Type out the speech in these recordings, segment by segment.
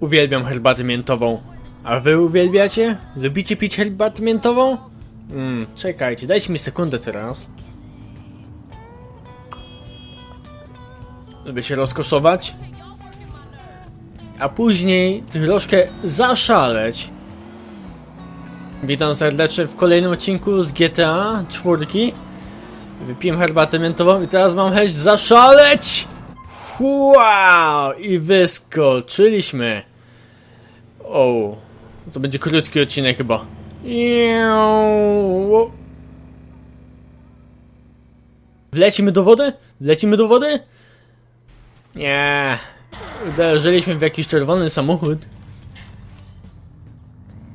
Uwielbiam herbatę miętową. A wy uwielbiacie? Lubicie pić herbatę miętową? Mm, czekajcie, dajcie mi sekundę teraz. Lubię się rozkoszować. A później troszkę zaszaleć. Witam serdecznie w kolejnym odcinku z GTA 4. Wypiłem herbatę miętową i teraz mam chęć zaszaleć! Wow! I wyskoczyliśmy. O, to będzie krótki odcinek chyba. Wlecimy do wody? Wlecimy do wody? Nie. Uderzyliśmy w jakiś czerwony samochód.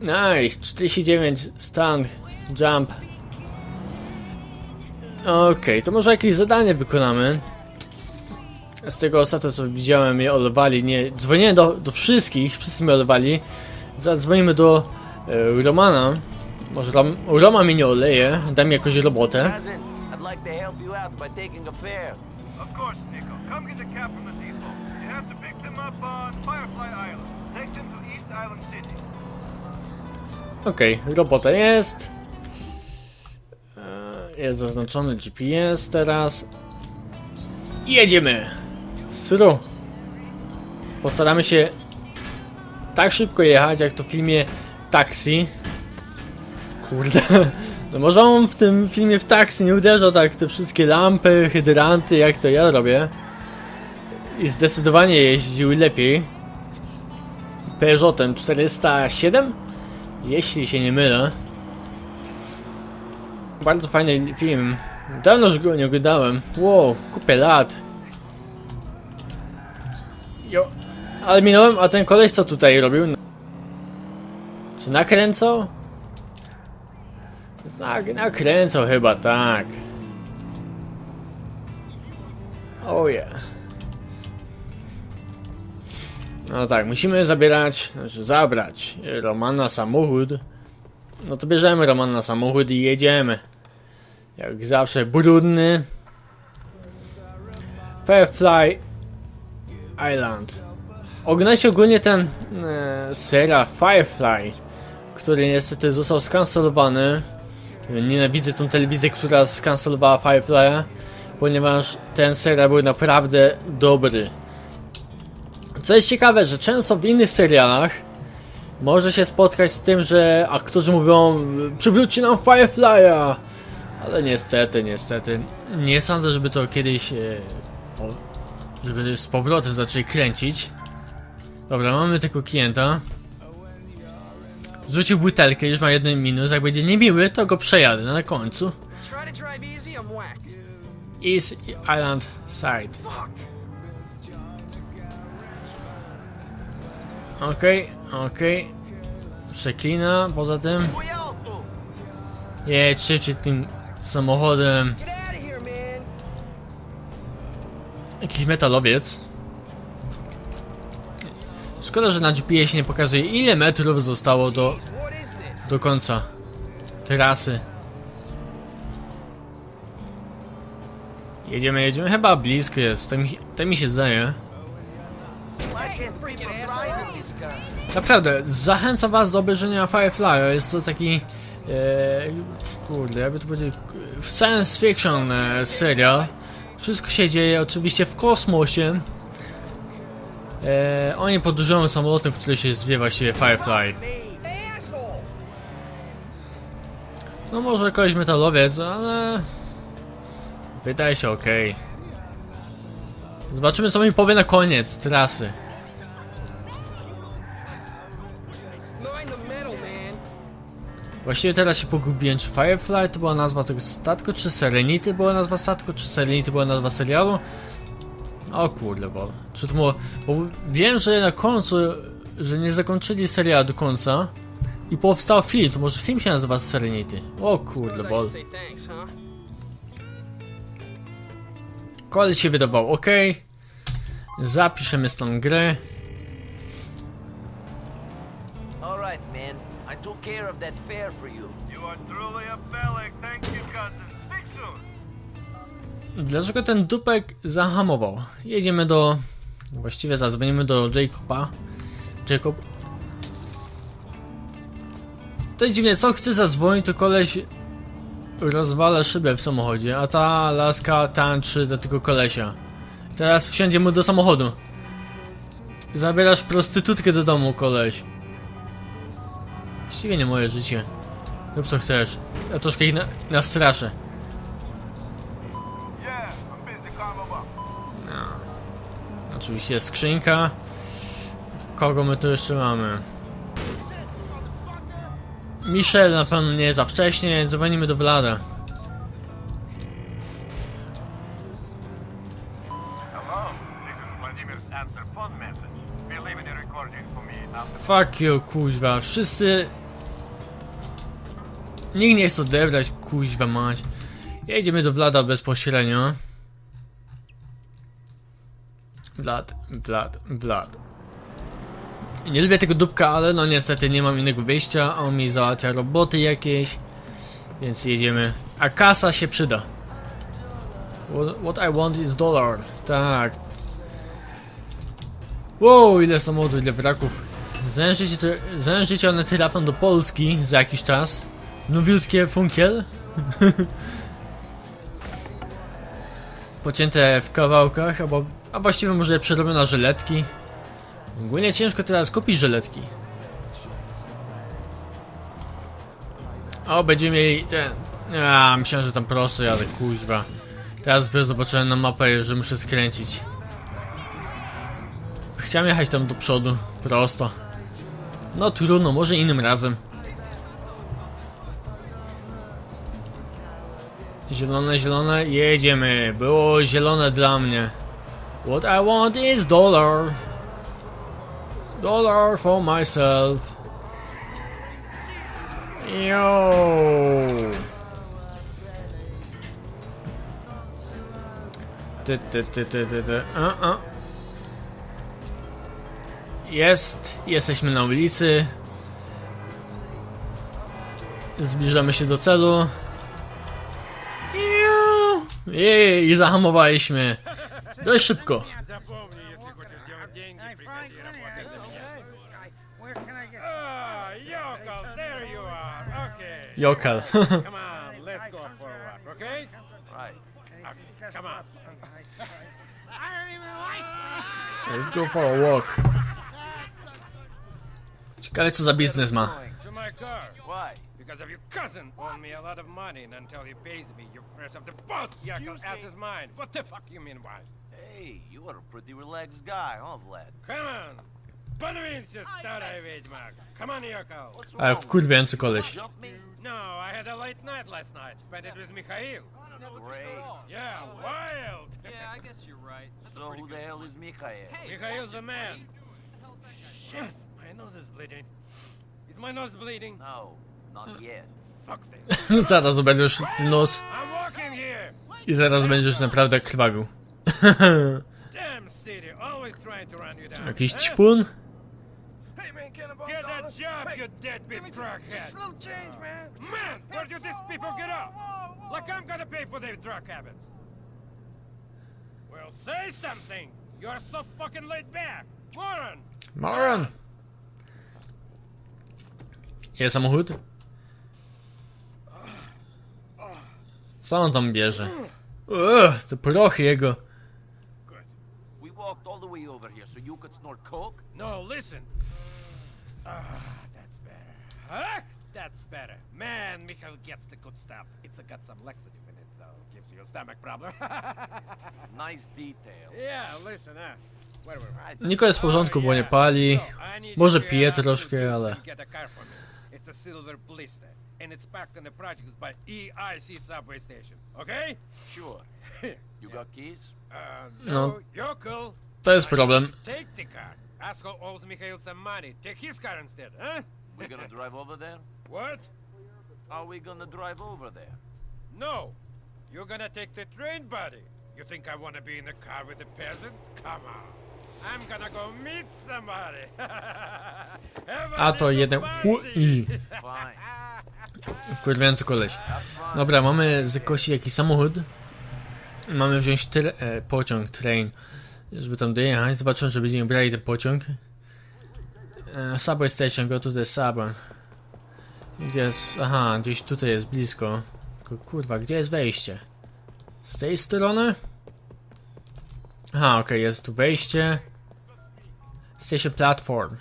Nice, 49 stand, jump. Okej, to może jakieś zadanie wykonamy. Z tego ostatnio co widziałem mnie olewali, nie, dzwoniłem do, do wszystkich, wszyscy mnie olewali. Zadzwonimy do e, Romana. Może Rom, Roman mnie nie oleje, da mi jakąś robotę. Okej, robota jest. E, Jest zaznaczony GPS teraz. Jedziemy! Sru. Postaramy się tak szybko jechać, jak to w filmie Taxi. Kurde. No może on w tym filmie w Taxi nie uderza tak te wszystkie lampy, hydranty, jak to ja robię. I zdecydowanie jeździł lepiej. Peugeotem 407? Jeśli się nie mylę. Bardzo fajny film. Dawno już go nie oglądałem. Wow, kupę lat. Ale minąłem, a ten koleś co tutaj robił? Czy nakręcał? Znak, nakręcał chyba, tak. Oh yeah. No tak, musimy zabierać, znaczy zabrać Roman na samochód. No to bierzemy Roman na samochód i jedziemy. Jak zawsze brudny. Firefly Island. Oglądajcie ogólnie ten e, Firefly, który niestety został skancelowany. Nienawidzę tą telewizję, która skancelowała Firefly'a, ponieważ ten serial był naprawdę dobry. Co jest ciekawe, że często w innych serialach może się spotkać z tym, że aktorzy mówią przywróćcie nam Firefly'a ale niestety, niestety nie sądzę, żeby to kiedyś e, żeby z powrotem zaczęli kręcić dobra, mamy tylko klienta Zrzucił butelkę, już ma jeden minus, jak będzie niemiły, to go przejadę na końcu. East Island Side. Okej, okej Przeklina, poza tym. Jedź szybciej tym samochodem. Jakiś metalowiec. Szkoda, że na GPS nie pokazuje ile metrów zostało do, do końca trasy. Jedziemy, jedziemy. Chyba blisko jest. To mi, to mi się zdaje. Naprawdę, zachęcam was do obejrzenia Firefly. Jest to taki... E, kurde, jakby to powiedzieć... Science fiction e, serial. Wszystko się dzieje oczywiście w kosmosie. E, oni podróżują samolotem, który się zwie właściwie Firefly. No może jakoś metalowiec, ale... Wydaje się ok. Zobaczymy co mi powie na koniec trasy. Właściwie teraz się pogubiłem, czy Firefly to była nazwa tego statku, czy Serenity była nazwa statku, czy Serenity była nazwa serialu? O kurde, bo... Czy to było... Bo wiem, że na końcu, że nie zakończyli serialu do końca i powstał film, to może film się nazywa Serenity. O kurde, bo... Koleś się wydawał ok. Zapiszemy stan gry. All right, man. I took care of that fare for you. You are truly a Bellic. Thank you, cousin. Dlaczego ten dupek zahamował? Jedziemy do... Właściwie zadzwonimy do Jacoba. Jacob. To jest dziwnie, co chce zadzwonić, to koleś rozwala szybę w samochodzie, a ta laska tańczy do tego kolesia. Teraz wsiądzie mu do samochodu. Zabierasz prostytutkę do domu, koleś. Właściwie nie moje życie. Rób co chcesz. Ja troszkę ich na, nastraszę. Oczywiście skrzynka. Kogo my tu jeszcze mamy? Michel na pewno nie za wcześnie, dzwonimy do Vlada. Fuck you, kuźwa. Wszyscy... Nikt nie chce odebrać, kuźwa mać. Jedziemy do Vlada bezpośrednio. Vlad, Vlad, Vlad. Nie lubię tego dupka, ale no niestety nie mam innego wyjścia. On mi załatwia roboty jakieś. Więc jedziemy. A kasa się przyda. What, what I want is dollar. Tak. Wow, ile samochodów, ile wraków. Zężycie one trafią do Polski za jakiś czas. Nowiutkie funkiel. Pocięte w kawałkach, albo, a właściwie może przerobione żyletki. Ogólnie ciężko teraz kupić żyletki. O, będziemy mieli ten... A, myślałem, że tam prosto jadę, kuźwa. Teraz dopiero zobaczyłem na mapę, że muszę skręcić. Chciałem jechać tam do przodu, prosto. No trudno, może innym razem. Zielone, zielone, jedziemy. Było zielone dla mnie. What I want is dollar. Dollar for myself. Yo. Ty, ty, ty, ty, ty, ty. A, a. Jest, jesteśmy na ulicy. Zbliżamy się do celu. Jej, i zahamowaliśmy. Dość szybko. Запомни, если хочешь делать деньги, приходи работать на меня. Where can I get? Ah, Yoko, there you are. Okay. Jokal. Come on, let's go for a walk, okay? Right. Okay, come on. I don't even like. Let's go for a walk. Ciekawe co za biznes ma. To my car. Why? Because of your cousin owed me a lot of money, and until he pays me, you're fresh off the boat. Yoko, Excuse ass me? is mine. What the fuck you mean why? Hey, you are a pretty relaxed guy, huh, Vlad? Come on! Podwin się, stara wiedźma! Come on, Yoko! Ale wkurwiający koleś. Jump me? No, I had a late night last night. Spent it with Mikhail. Great. Yeah, wild! Yeah, I guess you're right. So who the hell is Mikhail? Mikhail's the man! Shit! My nose is bleeding. Is my nose bleeding? No, not hmm. yet. Fuck this. Zaraz będziesz ty nos I'm here! i zaraz będziesz naprawdę krwawił. Damn city, always trying to run you down. Jakiś ćpun? Hey man, Cannonball Get job, you deadbeat just a crackhead. little change, man. Man, where do these people get up? Like I'm gonna pay for their drug habits. Well, say something. You're so fucking laid back. Moron. Moron! Jest samochód? Co on tam bierze? Ugh, te prochy jego. We walked all the way over here so you could snort coke? No, listen. Ah, that's better. Huh? That's better. Man, Mikhail gets the good stuff. It's got some laxative in it, though. Gives you a stomach problem. Nice detail. yeah, listen, huh? Niko jest w porządku, bo nie pali. So, I need Może pije troszkę, ale- and Get a car for me. It's a silver blister, and it's parked in the projects by EIC subway station. Okay? Sure. You got keys? Uh, No. no, you're cool. To jest problem. Take the car. Asshole owes Mikhail some money. Take his car instead, huh? We gonna drive over there? What? Are we gonna drive over there? No. You're gonna take the train, buddy. You think I wanna be in the car with a peasant? Come on. I'm gonna go meet somebody. A to jeden... party. Hu- i. Fine. Wkurwiający koleś. Dobra, mamy zakosić jakiś samochód. Mamy wziąć tre- e, pociąg, train, żeby tam dojechać. Zobaczymy, czy będziemy brali ten pociąg. E, Subway station, go the subway. Gdzie jest... Aha, gdzieś tutaj jest blisko. Kurwa, gdzie jest wejście? Z tej strony? Aha, okej, jest tu wejście. Station platform.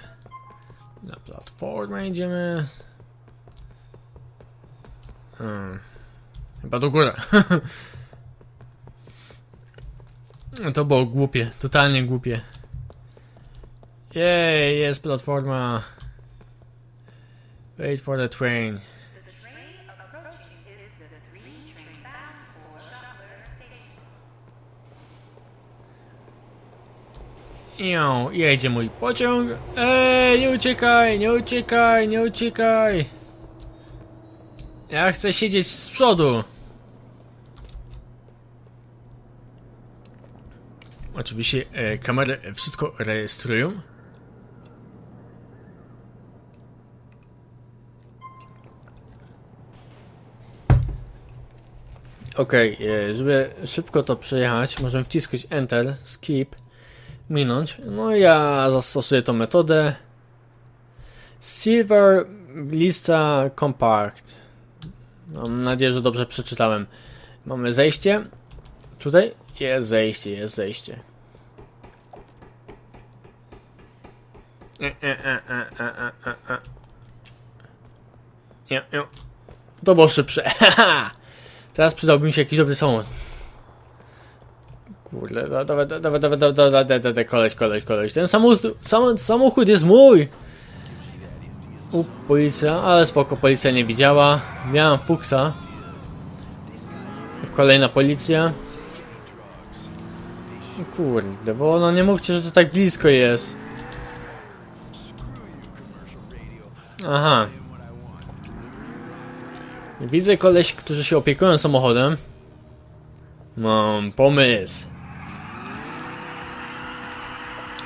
Na platformę idziemy. Hmm. Chyba do góry. No to było głupie, totalnie głupie. Jej, jest platforma. Wait for the train. Ią, jedzie mój pociąg. Ej, nie uciekaj, nie uciekaj, nie uciekaj. Ja chcę siedzieć z przodu. Oczywiście e, kamery wszystko rejestrują. Okej, e, żeby szybko to przejechać, możemy wciskać Enter, Skip, minąć. No ja zastosuję tą metodę. Silver lista compact. Mam nadzieję, że dobrze przeczytałem. Mamy zejście. Tutaj jest zejście, jest zejście. E, e, e, e, e, e, e, e. Nie, nie. To było szybsze. Teraz przydałby mi się jakiś dobry samochód. Kurde, da- dawaj, da- dawaj, dawaj, dawaj, dawaj, koleś, koleś, koleś. Ten samochód, sam, samochód jest mój! U, policja, ale spoko, policja nie widziała. Miałem fuksa. Kolejna policja. Kurde, bo no nie mówcie, że to tak blisko jest. Aha. Widzę koleś, którzy się opiekują samochodem. Mam pomysł.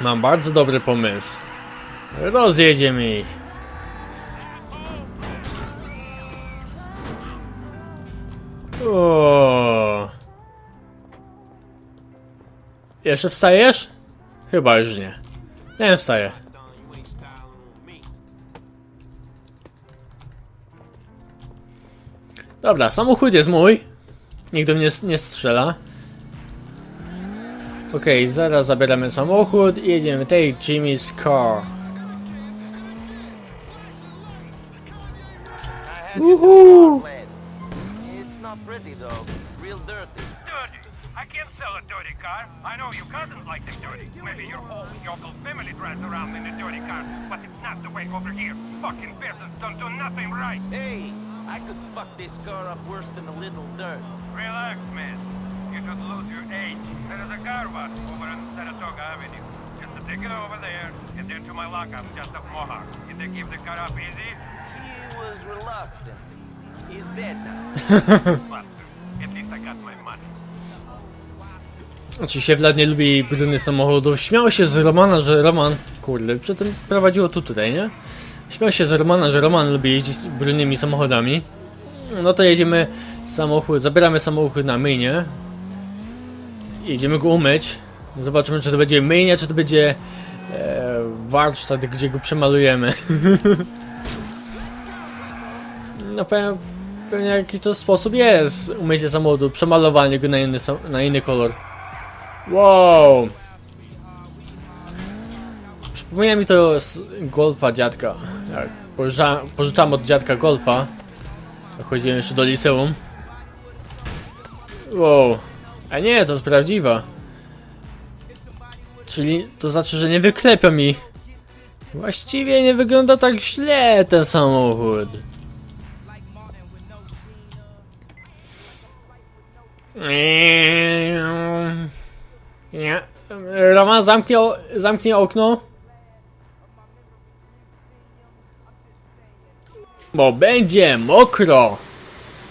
Mam bardzo dobry pomysł. Rozjedziemy ich. O. Jeszcze wstajesz? Chyba już nie. Nie wstaję. Dobra, samochód jest mój. Nikt do mnie nie strzela. Okej, zaraz zabieramy samochód i jedziemy tej Jimmy's car. Woohoo! It's not pretty though. Real dirty. Dirty. I can't sell a dirty car. I know you cousins like them dirty. Maybe your whole yokel family drives around in a dirty car, but it's not the way over here. Fucking peasants don't do nothing right. Hey, I could fuck this car up worse than a little dirt. Relax, man. You should lose your age. There is a car wash over on Saratoga Avenue. Just to take it over there and then to my lockup just up Mohawk. If they keep the car up easy, He was reluctant. He's dead now. At least I got my money. Oczywiście Vlad nie lubi brudnych samochodów. Śmiał się z Romana, że Roman... Kurde, przy tym prowadziło tu tutaj, nie? Śmiał się z Romana, że Roman lubi jeździć z brudnymi samochodami. No to jedziemy samochód, zabieramy samochód na myjnie. Jedziemy go umyć. Zobaczymy, czy to będzie myjnia, czy to będzie e, warsztat, gdzie go przemalujemy. no pewnie, pewnie jakiś to sposób jest umycie samochodu, przemalowanie go na inny, na inny kolor. Wow! Przypomina mi to z golfa dziadka. Jak pożycza, pożyczałem od dziadka golfa. Chodziłem jeszcze do liceum. Wow. A nie, to jest prawdziwa. Czyli to znaczy, że nie wyklepia mi. Właściwie nie wygląda tak źle ten samochód. Eee, Nie. Roman, zamknij, zamknij okno. Bo będzie mokro.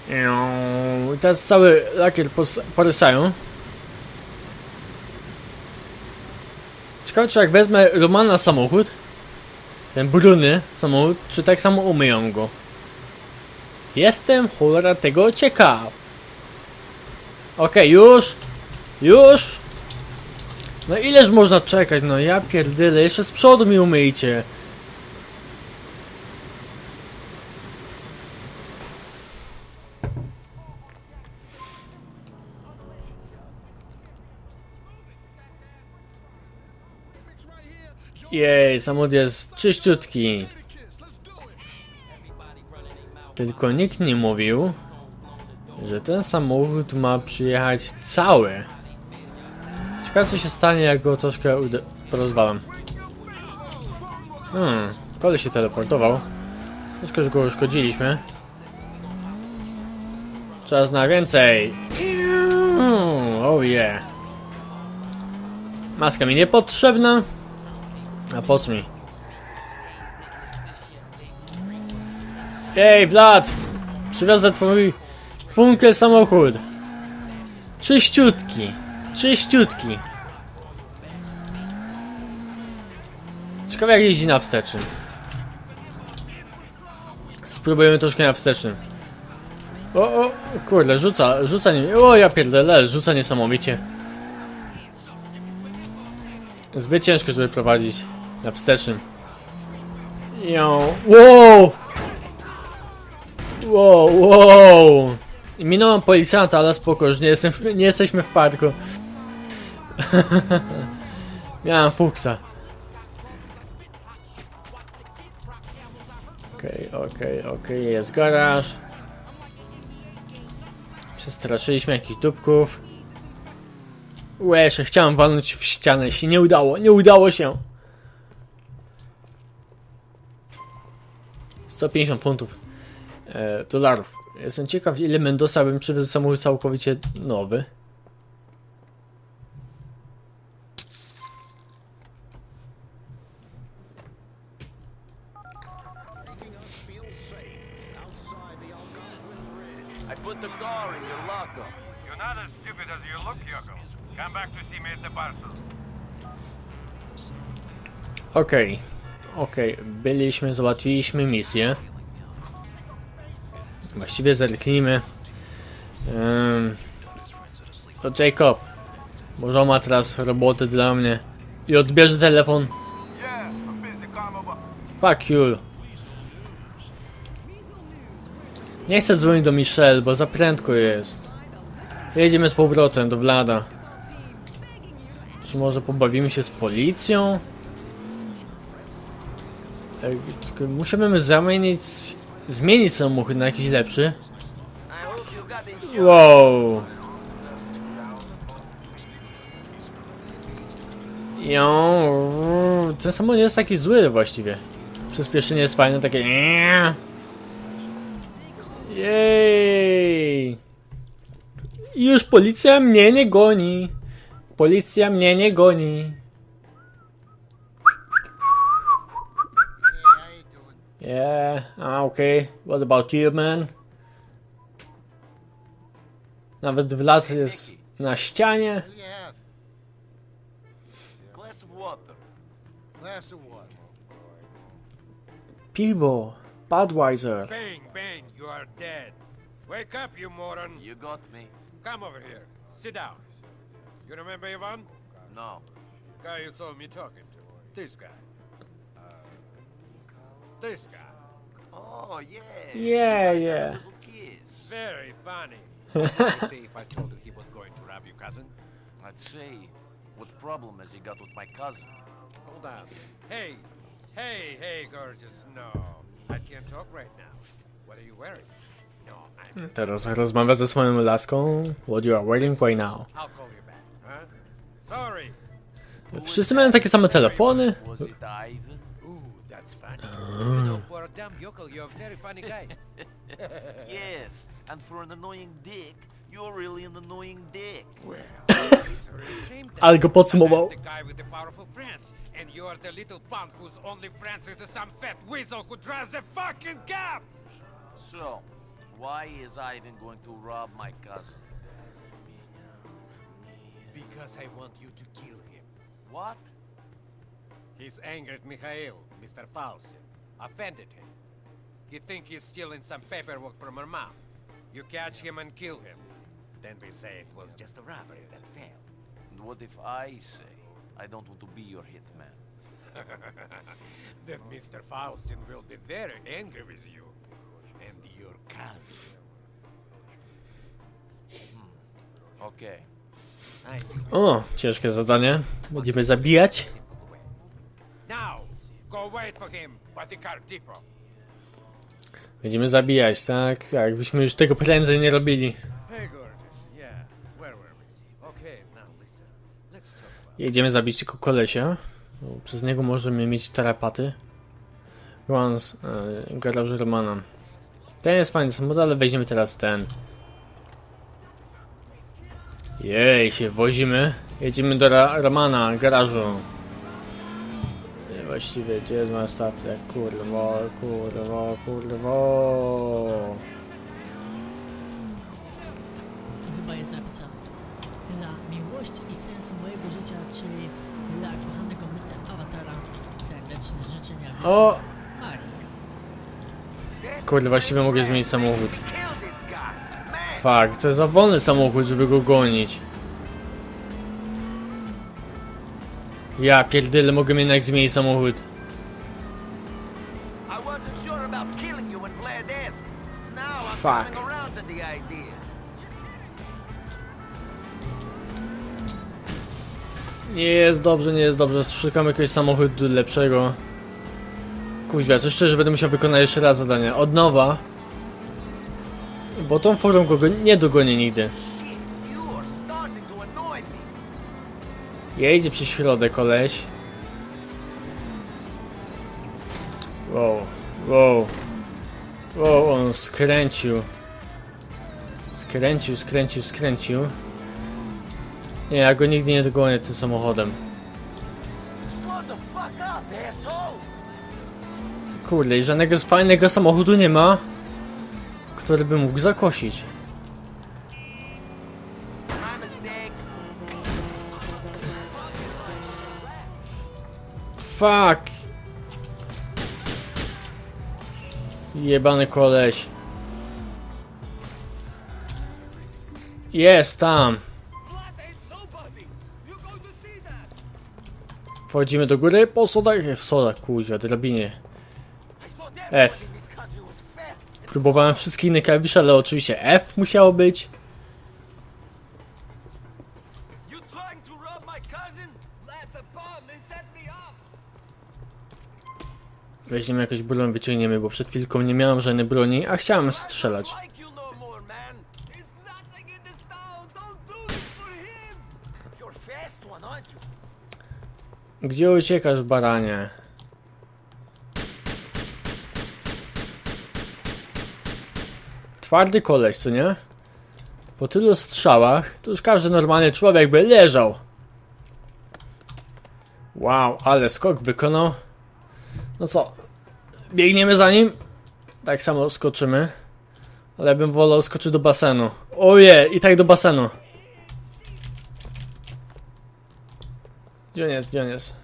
Eee, Teraz cały lakier porysają. Ciekawe, czy jak wezmę Romana samochód, ten brudny samochód, czy tak samo umyją go. Jestem cholera tego ciekaw. Okej, już. Już. No ileż można czekać, no ja pierdolę, jeszcze z przodu mi umyjcie. Jej, samochód jest czyściutki. Tylko nikt nie mówił, że ten samochód ma przyjechać cały. Ciekawe co się stanie, jak go troszkę rozwalam. Hmm, kolej się teleportował. Troszkę że go uszkodziliśmy. Czas na więcej. Mm, Oh yeah. Maska mi niepotrzebna. A po co mi? Ej, Vlad! Przywiozę twój funkel samochód. Czyściutki. Czyściutki. Ciekawe jak jeździ na wstecznym. Spróbujemy troszkę na wstecznym. O, o, kurde, rzuca, rzuca nie... O, ja pierdolę, rzuca niesamowicie. Zbyt ciężko, żeby prowadzić na wstecznym. Ją... Wow! Wow, wow! Minąłem policjanta, ale spoko, już nie, jestem, w- nie jesteśmy w parku. Miałem fuksa. Okej, okej, okej, jest garaż. Przestraszyliśmy jakichś dupków. Łesze, chciałem walnąć w ścianę, się nie udało, nie udało się. 150 funtów e, dolarów. Jestem ciekaw, ile Mendoza bym przywiózł samochód całkowicie nowy. I put Okej, okej, byliśmy, załatwiliśmy misję. Właściwie zerknijmy. Ym, to Jacob, może ma teraz roboty dla mnie i odbierze telefon. Fuck you. Nie chcę dzwonić do Michelle, bo za prędko jest. Jedziemy z powrotem do Vlada. Czy może pobawimy się z policją? Musimy zamienić... Zmienić samochód na jakiś lepszy. Wow. Ją, ten samochód jest taki zły właściwie. Przyspieszenie jest fajne, takie. Jej. Już policja mnie nie goni. Policja mnie nie goni. Yeah, ah, okay. What about you, man? Nawet Vlad jest na ścianie. What do? Glass of water. Glass of water. Piwo. Budweiser. Bang, bang, you are dead. Wake up, you moron. You got me. Come over here. Sit down. You remember Ivan? No. Guy you saw me talking to. This guy. This guy. Oh, yeah. Yeah, You guys had a yeah. kiss. Very funny. what would you say if I told you he was going to rob your cousin? I'd say, what problem has he got with my cousin? Hold on. Hey, hey, hey, gorgeous. No, I can't talk right now. What are you wearing? No, I'm. Teraz rozmawia ze swoją laską. What you are waiting for now. I'll call you back. Huh? Sorry. Wszyscy mają takie same telefony. Was it Ivan? Ooh, that's funny. Oh. You know, for a damn yokel, you're a very funny guy. Yes, and for an annoying dick, you're really an annoying dick. It's a real shame that Ale go podsumował. I'm the guy with the powerful friends, and you're the little punk whose only friends is some fat weasel who drives a fucking cab. So, why is Ivan going to rob my cousin? Because I want you to kill him. What? He's angered Mikhail, Mr. Faustin. Offended him. He think he's stealing some paperwork from her mom. You catch him and kill him. Then we say it was just a robbery that failed. And what if I say I don't want to be your hitman? Then Mr. Faustin will be very angry with you. And your cousin. Hmm. Okay. I O, ciężkie zadanie. Będziemy zabijać. Będziemy zabijać, tak? Tak, byśmy już tego prędzej nie robili. Jedziemy zabić tylko kolesia. Przez niego możemy mieć tarapaty. Roman z e, garażu Romana. Ten jest fajny samochód, ale weźmiemy teraz ten. Jej, się wozimy. Jedziemy do Ra Romana, garażu. Właściwie, gdzie jest moja stacja? Kurwa, kurwa, kurwa. To chyba jest napisane. Dla miłości i sensu mojego życia, czyli dla kochanego Mr. Awatara, serdeczne życzenia O! Marek. Kurde, właściwie mogę zmienić samochód. Fakt, to jest za wolny samochód, żeby go gonić. Ja pierdolę, mogę jednak zmienić samochód. Fuck. Nie jest dobrze, nie jest dobrze, szukam jakiegoś samochodu lepszego. Kuźwa, coś szczerze, będę musiał wykonać jeszcze raz zadanie. Od nowa. Bo tą go go nie dogonię nigdy. Jedzie przez środek, koleś. Wow, wow. Wow, on skręcił. Skręcił, skręcił, skręcił. Nie, ja go nigdy nie dogonię tym samochodem. Kurde, i żadnego fajnego samochodu nie ma, który by mógł zakosić. Fuck! Jebany koleś. Jest tam. Wchodzimy do góry po sodach, w sodach, kuźwa, drabinie. F. Próbowałem wszystkie inne klawisze, ale oczywiście F musiało być. Weźmiemy jakąś broń, wyciągniemy, bo przed chwilką nie miałem żadnej broni, a chciałem strzelać. Gdzie uciekasz, baranie? Twardy koleś, co nie? Po tylu strzałach, to już każdy normalny człowiek by leżał. Wow, ale skok wykonał. No co, biegniemy za nim? Tak samo skoczymy. Ale bym wolał skoczyć do basenu. Oje, i tak do basenu. Gdzie on jest, gdzie on jest?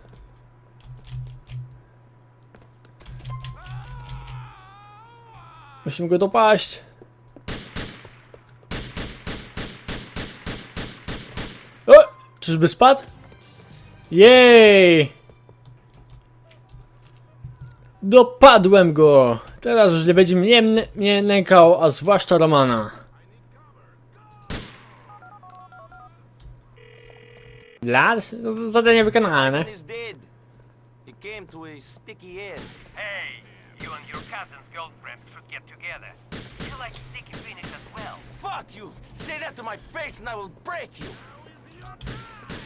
Musimy go dopaść. O! Czyżby spadł? Jej! Dopadłem go! Teraz już nie będzie mnie, mnie, nękał, a zwłaszcza Romana. Lad? Zadanie wykonane.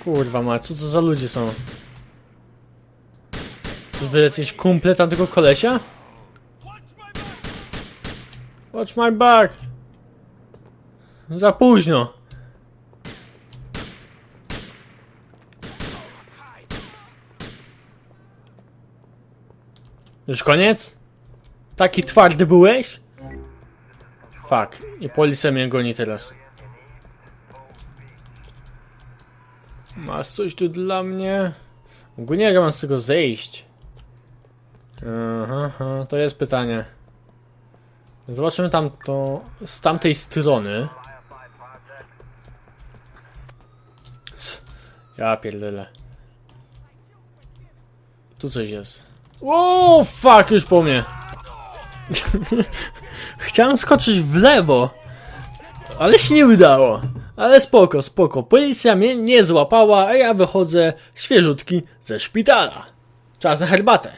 Kurwa mać, co to za ludzie są? Czyżby jacyś kumple tamtego kolesia? Watch my back! Za późno! Już koniec? Taki twardy byłeś? Fuck, i policja mnie goni teraz. Masz coś tu dla mnie? Ogólnie jak ja mam z tego zejść? Aha, aha, to jest pytanie. Zobaczymy tam to z tamtej strony. S- Ja pierdolę. Tu coś jest. O, fuck, już po mnie. Chciałem skoczyć w lewo, ale się nie udało. Ale spoko, spoko. Policja mnie nie złapała, a ja wychodzę świeżutki ze szpitala. Czas na herbatę.